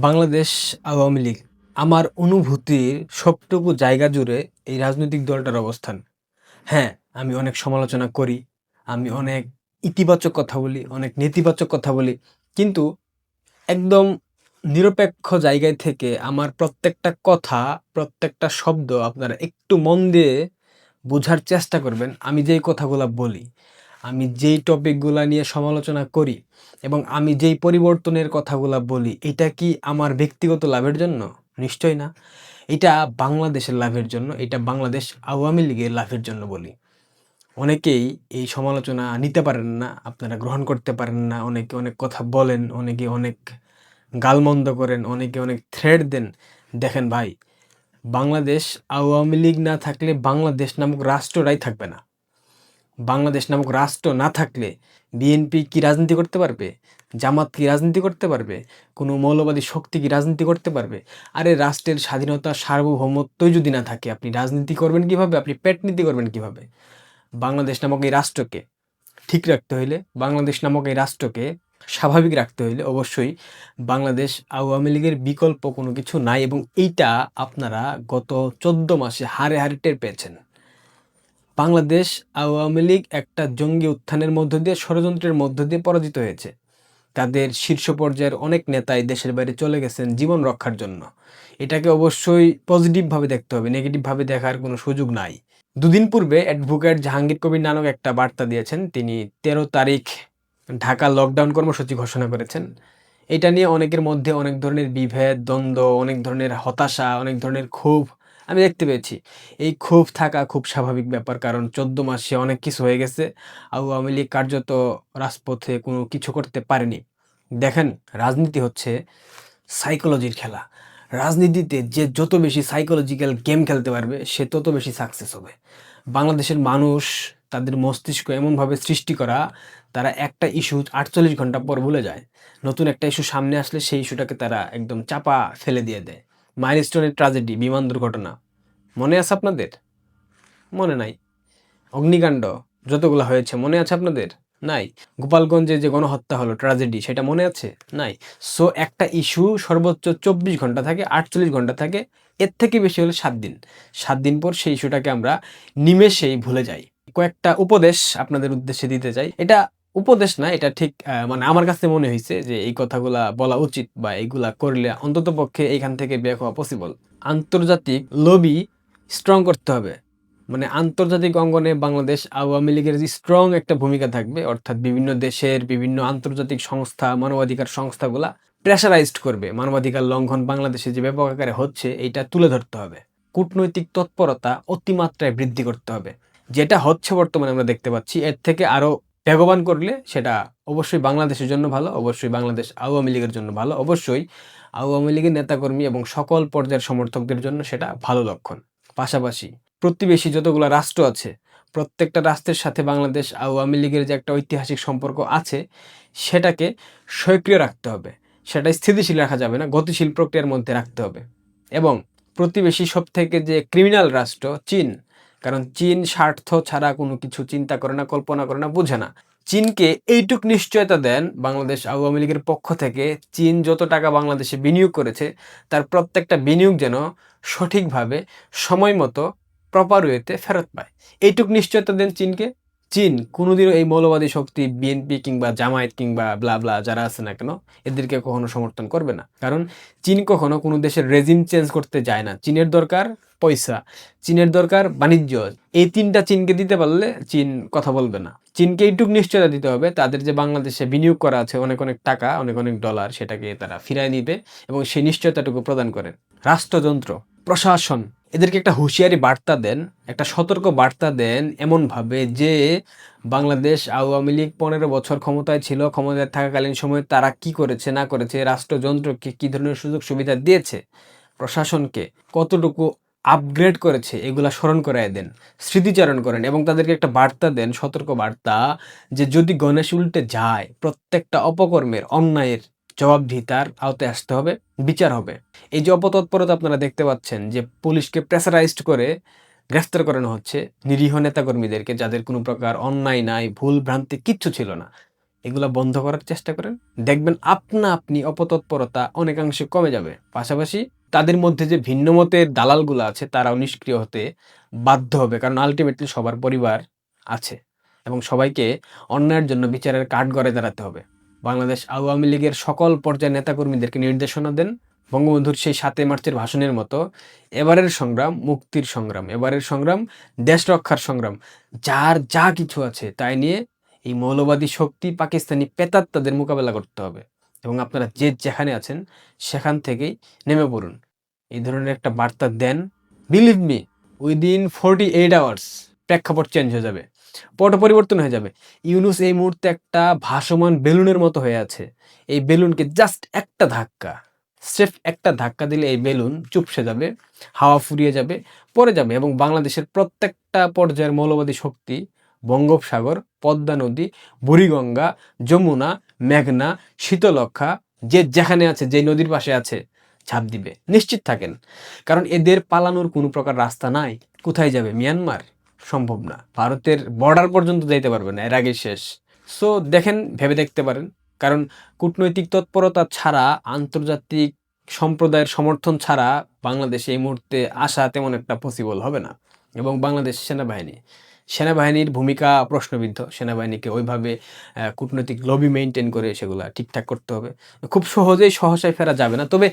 বাংলাদেশ আওয়ামী লীগ, আমার অনুভূতির সবটুকু জায়গা জুড়ে এই রাজনৈতিক দলটার অবস্থান। হ্যাঁ আমি অনেক সমালোচনা করি, আমি অনেক ইতিবাচক কথা বলি, অনেক নেতিবাচক কথা বলি, কিন্তু একদম নিরপেক্ষ জায়গায় থেকে আমার প্রত্যেকটা কথা, প্রত্যেকটা শব্দ আপনারা একটু মন দিয়ে বোঝার চেষ্টা করবেন, আমি যেই কথাগুলো বলি। আমি যেই টপিকগুলা নিয়ে সমালোচনা করি এবং আমি যেই পরিবর্তনের কথাগুলো বলি, এটা কি আমার ব্যক্তিগত লাভের জন্য? নিশ্চয় না। এটা বাংলাদেশের লাভের জন্য, এটা বাংলাদেশ আওয়ামী লীগের লাভের জন্য বলি। অনেকেই এই সমালোচনা নিতে পারেন না, আপনারা গ্রহণ করতে পারেন না, অনেকে অনেক কথা বলেন, অনেকে অনেক গালমন্দ করেন, অনেকে অনেক থ্রেড দেন। দেখেন ভাই, বাংলাদেশ আওয়ামী লীগ না থাকলে বাংলাদেশ নামক রাষ্ট্রটাই থাকবে না। বাংলাদেশ নামক রাষ্ট্র না থাকলে বিএনপি কি রাজনীতি করতে পারবে? জামাত কি রাজনীতি করতে পারবে? কোনো মৌলবাদী শক্তি কি রাজনীতি করতে পারবে? আরে রাষ্ট্রের স্বাধীনতা, সার্বভৌমত্বই যদি না থাকে, আপনি রাজনীতি করবেন কীভাবে? আপনি পেট নীতি করবেন কীভাবে? বাংলাদেশ নামক এই রাষ্ট্রকে ঠিক রাখতে হইলে, বাংলাদেশ নামক এই রাষ্ট্রকে স্বাভাবিক রাখতে হইলে অবশ্যই বাংলাদেশ আওয়ামী লীগের বিকল্প কোনো কিছু নাই এবং এইটা আপনারা গত চোদ্দ মাসে হারে হারে টের পেয়েছেন। বাংলাদেশ আওয়ামী লীগ একটা জঙ্গি উত্থানের মধ্য দিয়ে, ষড়যন্ত্রের মধ্য দিয়ে পরাজিত হয়েছে। তাদের শীর্ষ পর্যায়ের অনেক নেতাই দেশের বাইরে চলে গেছেন জীবন রক্ষার জন্য। এটাকে অবশ্যই পজিটিভভাবে দেখতে হবে নেগেটিভভাবে দেখার কোনো সুযোগ নাই। দুদিন পূর্বে অ্যাডভোকেট জাহাঙ্গীর কবির নানক একটা বার্তা দিয়েছেন, তিনি তেরো তারিখ ঢাকা লকডাউন কর্মসূচি ঘোষণা করেছেন। এটা নিয়ে অনেকের মধ্যে অনেক ধরনের বিভেদ, দ্বন্দ্ব, অনেক ধরনের হতাশা, অনেক ধরনের ক্ষোভ আমি দেখতে পেয়েছি। এই ক্ষোভ থাকা খুব স্বাভাবিক ব্যাপার কারণ চোদ্দ মাসে অনেক কিছু হয়ে গেছে। আওয়ামী লীগ কার্যত রাজপথে কোনো কিছু করতে পারেনি। দেখেন, রাজনীতি হচ্ছে সাইকোলজির খেলা। রাজনীতিতে যে যত বেশি সাইকোলজিক্যাল গেম খেলতে পারবে, সে তত বেশি সাকসেস হবে। বাংলাদেশের মানুষ তাদের মস্তিষ্ক এমনভাবে সৃষ্টি করা, তারা একটা ইস্যু আটচল্লিশ ঘণ্টা পর ভুলে যায়। নতুন একটা ইস্যু সামনে আসলে সেই ইস্যুটাকে তারা একদম চাপা ফেলে দিয়ে দেয়। মাইলস্টোনের ট্রাজেডি, বিমান দুর্ঘটনা। মনে আছে আপনাদের? মনে নাই। অগ্নিকাণ্ড, যতগুলো হয়েছে, মনে আছে আপনাদের? নাই। গোপালগঞ্জে যে গণহত্যা হলো, ট্রাজেডি, সেটা মনে আছে? নাই। সো, একটা ইস্যু সর্বোচ্চ চব্বিশ ঘণ্টা থাকে, আটচল্লিশ ঘণ্টা থাকে, এর থেকে বেশি হলে সাত দিন। সাত দিন পর সেই ইস্যুটাকে আমরা নিমেষেই ভুলে যাই। কয়েকটা উপদেশ আপনাদের উদ্দেশ্যে দিতে চাই। এটা উপদেশ না, এটা ঠিক মানে আমার কাছে মনে হয়েছে যে এই কথাগুলা বলা উচিত বা এইগুলা করলে অন্তত পক্ষে এখান থেকে বের হওয়া পসিবল আন্তর্জাতিক লবি স্ট্রং করতে হবে। মানে আন্তর্জাতিক অঙ্গনে বাংলাদেশ আওয়ামী লীগের যে স্ট্রং একটা ভূমিকা থাকবে, অর্থাৎ বিভিন্ন দেশের বিভিন্ন আন্তর্জাতিক সংস্থা, মানবাধিকার সংস্থাগুলা প্রেশারাইজড করবে, মানবাধিকার লঙ্ঘন বাংলাদেশে যে ব্যাপক আকারে হচ্ছে এটা তুলে ধরতে হবে। কূটনৈতিক তৎপরতা অতিমাত্রায় বৃদ্ধি করতে হবে। যেটা হচ্ছে বর্তমানে আমরা দেখতে পাচ্ছি, এর থেকে আরও বেগবান করলে সেটা অবশ্যই বাংলাদেশের জন্য ভালো, অবশ্যই বাংলাদেশ আওয়ামী লীগের জন্য ভালো, অবশ্যই আওয়ামী লীগের নেতাকর্মী এবং সকল পর্যায়ের সমর্থকদের জন্য সেটা ভালো লক্ষণ। পাশাপাশি প্রতিবেশী যতগুলো রাষ্ট্র আছে, প্রত্যেকটা রাষ্ট্রের সাথে বাংলাদেশ আওয়ামী লীগের যে একটা ঐতিহাসিক সম্পর্ক আছে, সেটাকে সক্রিয় রাখতে হবে। সেটা স্থিতিশীল রাখা যাবে না, গতিশীল প্রক্রিয়ার মধ্যে রাখতে হবে। এবং প্রতিবেশী সব থেকে যে ক্রিমিনাল রাষ্ট্র, চীন কারণ চীন স্বার্থ ছাড়া কোনো কিছু চিন্তা করে না, কল্পনা করে না, বুঝে না। চীনকে এইটুক নিশ্চয়তা দেন বাংলাদেশ আওয়ামী লীগের পক্ষ থেকে, চীন যত টাকা বাংলাদেশে বিনিয়োগ করেছে, তার প্রত্যেকটা বিনিয়োগ যেন সঠিকভাবে সময় মতো প্রপার ওয়েতে ফেরত পায়। এইটুক নিশ্চয়তা দেন চীনকে। চীন কোনোদিনও এই মৌলবাদী শক্তি বিএনপি কিংবা জামায়াত কিংবা ব্লা ব্লা যারা আছে না কেন, এদেরকে কখনো সমর্থন করবে না। কারণ চীন কখনো কোনো দেশের রেজিম চেঞ্জ করতে যায় না। চীনের দরকার পয়সা, চীনের দরকার বাণিজ্য। এই তিনটা চীনকে দিতে পারলে চীন কথা বলবে না। চীনকে এইটুক নিশ্চয়তা দিতে হবে, তাদের যে বাংলাদেশে বিনিয়োগ করা আছে, অনেক অনেক টাকা, অনেক অনেক ডলার সেটাকে তারা ফিরায় নিবে এবং সেই নিশ্চয়তাটুকু প্রদান করেন রাষ্ট্রযন্ত্র, প্রশাসন এদেরকে একটা হুঁশিয়ারি বার্তা দেন, একটা সতর্ক বার্তা দেন এমনভাবে যে বাংলাদেশ আওয়ামী লীগ পনেরো বছর ক্ষমতায় ছিল, ক্ষমতায় থাকাকালীন সময়ে তারা কি করেছে, না করেছে, রাষ্ট্রযন্ত্রকে কি ধরনের সুযোগ সুবিধা দিয়েছে, প্রশাসনকে কতটুকু আপগ্রেড করেছে, এগুলা স্মরণ করায় দেন, স্মৃতিচারণ করেন এবং তাদেরকে একটা বার্তা দেন, সতর্ক বার্তা যে যদি গণেশ উল্টে যায়, প্রত্যেকটা অপকর্মের, অন্যায়ের জবাবদিহিতার আওতায় আসতে হবে, বিচার হবে। এই যে অপতৎপরতা আপনারা দেখতে পাচ্ছেন যে পুলিশকে প্রেসারাইজড করে গ্রেফতার করানো হচ্ছে নিরীহ নেতাকর্মীদেরকে যাদের কোনো প্রকার অন্যায় নাই, ভুল ভ্রান্তি কিচ্ছু ছিল না। এগুলো বন্ধ করার চেষ্টা করেন। দেখবেন আপনা আপনি অপতৎপরতা অনেকাংশে কমে যাবে। পাশাপাশি তাদের মধ্যে যে ভিন্ন মতের দালালগুলো আছে, তারাও নিষ্ক্রিয় হতে বাধ্য হবে। কারণ আলটিমেটলি সবার পরিবার আছে এবং সবাইকে অন্যায়ের জন্য বিচারের কাঠ গড়ে দাঁড়াতে হবে। বাংলাদেশ আওয়ামী লীগের সকল পর্যায়ের নেতাকর্মীদেরকে নির্দেশনা দেন। বঙ্গবন্ধুর সেই সাতই মার্চের ভাষণের মতো এবারের সংগ্রাম মুক্তির সংগ্রাম, এবারের সংগ্রাম দেশ রক্ষার সংগ্রাম। যার যা কিছু আছে তাই নিয়ে এই মৌলবাদী শক্তি পাকিস্তানি পেতাত্তাদের মোকাবেলা করতে হবে এবং আপনারা যে যেখানে আছেন সেখান থেকেই নেমে পড়ুন। এই ধরনের একটা বার্তা দেন। Believe me, within forty eight hours, প্রেক্ষাপট চেঞ্জ হয়ে যাবে। পট পরিবর্তন হয়ে যাবে। ইউনুস এই মুহূর্তে একটা ভাসমান বেলুনের মতো হয়ে আছে। এই বেলুনকে জাস্ট একটা ধাক্কা, স্রেফ একটা ধাক্কা দিলে এই বেলুন চুপসে যাবে, হাওয়া ফুরিয়ে যাবে, পড়ে যাবে এবং বাংলাদেশের প্রত্যেকটা পর্যায়ের মৌলবাদী শক্তি, বঙ্গোপসাগর, পদ্মা নদী, বুড়িগঙ্গা, যমুনা, মেঘনা শীতলক্ষা যে যেখানে আছে, যে নদীর পাশে আছে ছাপ দিবে। নিশ্চিত থাকেন, কারণ এদের পালানোর কোনো প্রকার রাস্তা নাই। কোথায় যাবে? মিয়ানমার? সম্ভব না। ভারতের বর্ডার পর্যন্ত যাইতে পারবে না, এর আগে শেষ। সো দেখেন, ভেবে দেখতে পারেন। কারণ কূটনৈতিক তৎপরতা ছাড়া, আন্তর্জাতিক সম্প্রদায়ের সমর্থন ছাড়া বাংলাদেশে এই মুহূর্তে আসা তেমন একটা পসিবল হবে না। এবং বাংলাদেশ সেনাবাহিনী সেনাবাহিনীর ভূমিকা প্রশ্নবিদ্ধ। সেনাবাহিনীকে ওইভাবে কূটনৈতিক লবি মেনটেন করে সেগুলা ঠিকঠাক করতে হবে। খুব সহজেই সহসায় ফেরা যাবে না। তবে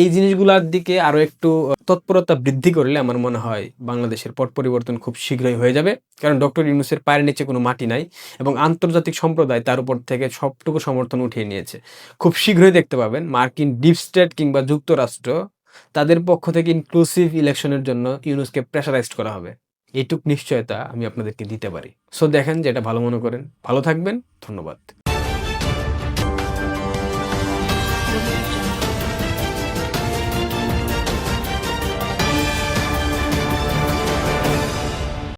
এই জিনিসগুলোর দিকে আরও একটু তৎপরতা বৃদ্ধি করলে আমার মনে হয় বাংলাদেশের পট পরিবর্তন খুব শীঘ্রই হয়ে যাবে। কারণ ডক্টর ইউনুসের পায়ের নিচে কোনো মাটি নাই এবং আন্তর্জাতিক সম্প্রদায় তার উপর থেকে সবটুকু সমর্থন উঠিয়ে নিয়েছে। খুব শীঘ্রই দেখতে পাবেন মার্কিন ডিপ স্টেট কিংবা যুক্তরাষ্ট্র তাদের পক্ষ থেকে ইনক্লুসিভ ইলেকশনের জন্য ইউনুসকে প্রেশারাইজড করা হবে। এইটুক নিশ্চয়তা আমি আপনাদেরকে দিতে পারি। সো দেখেন যেটা ভালো মনে করেন। ভালো থাকবেন। ধন্যবাদ।